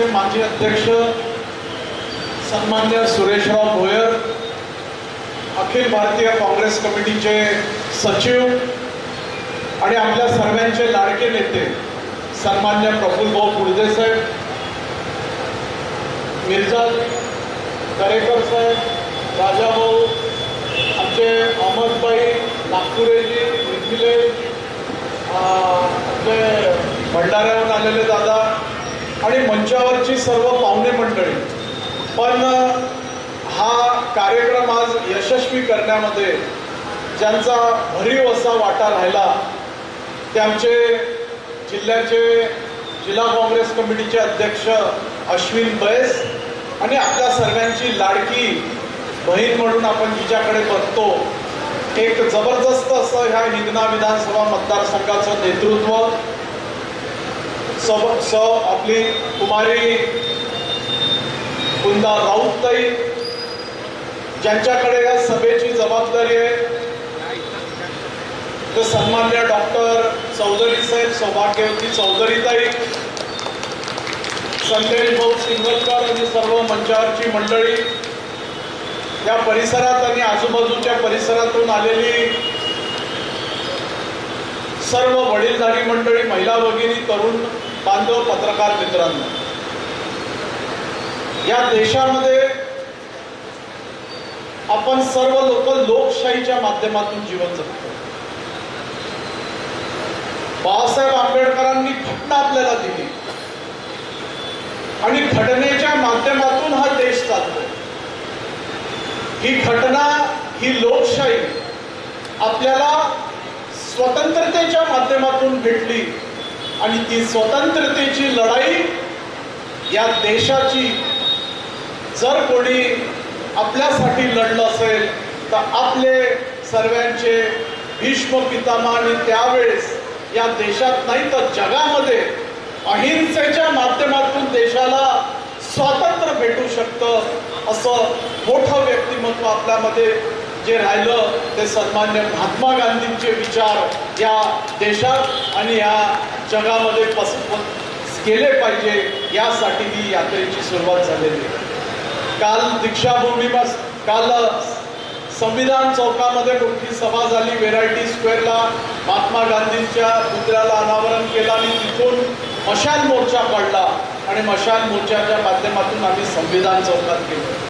पक्षाचे माजी अध्यक्ष सन्मान्य सुरेशराव भोयर अखिल भारतीय काँग्रेस कमिटीचे सचिव आणि आपल्या सर्वांचे लाडके नेते सन्मान्य प्रफुल्लभाऊ कुडदेसाहेब मिर्झा दरेकर साहेब राजाभाऊ आमचे अहमदबाई नागपुरेजी निखिलेश आमचे भंडारा आणि मंचावरची सर्व पाहुणे मंडळी. पण हा कार्यक्रम आज यशस्वी करण्यामध्ये ज्यांचा भरीव असा वाटा राहिला ते आमचे जिल्ह्याचे जिल्हा काँग्रेस कमिटीचे अध्यक्ष अश्विन बैस आणि आपल्या सर्वांची लाडकी बहीण म्हणून आपण जिच्याकडे बघतो एक जबरदस्त असं ह्या हिंगणा विधानसभा मतदारसंघाचं नेतृत्व सब स आपली कुमारी कुंदा राऊतताई ज्यांच्याकडे या सभेची जबाबदारी आहे तर सन्मान्य डॉक्टर चौधरी साहेब सौभाग्यवती चौधरीताई संदेश भाऊ सिंगलकर आणि सर्व मंचावरची मंडळी या परिसरात आणि आजूबाजूच्या परिसरातून आलेली सर्व वडीलधारी मंडळी महिला भगिनी तरुण बांधव पत्रकार मित्रांनो या देशामध्ये आपण सर्व लोक लोकशाहीच्या माध्यमातून जीवन जगतो. बाबासाहेब आंबेडकरांनी घटना आपल्याला दिली. आणि घटनेच्या माध्यमातून हा देश चालतो ही घटना ही लोकशाही आपल्याला स्वतंत्रतेच्या माध्यमातून भेटली. आणि ती स्वतंत्रतेची लढाई या देशाची जर कोणी आपल्यासाठी लढलं असेल तर आपले सर्वांचे भीष्म पितामह आणि त्यावेळेस या देशात नाही तर जगामध्ये अहिंसेच्या माध्यमातून देशाला स्वातंत्र्य भेटू शकतं असं मोठं व्यक्तिमत्व आपल्यामध्ये जे राहिलं ते सन्मान्य महात्मा गांधींचे विचार या देशात आणि या जगामध्ये पस केले पाहिजे यासाठी ही यात्रेची सुरुवात झालेली आहे. काल दीक्षाभूमीपास काल संविधान चौकामध्ये मोठी सभा झाली व्हेरायटी स्क्वेअरला. महात्मा गांधींच्या पुतळ्याला अनावरण केलं आणि तिथून मशाल मोर्चा काढला. आणि मशाल मोर्चाच्या माध्यमातून आम्ही संविधान चौकात गेलो.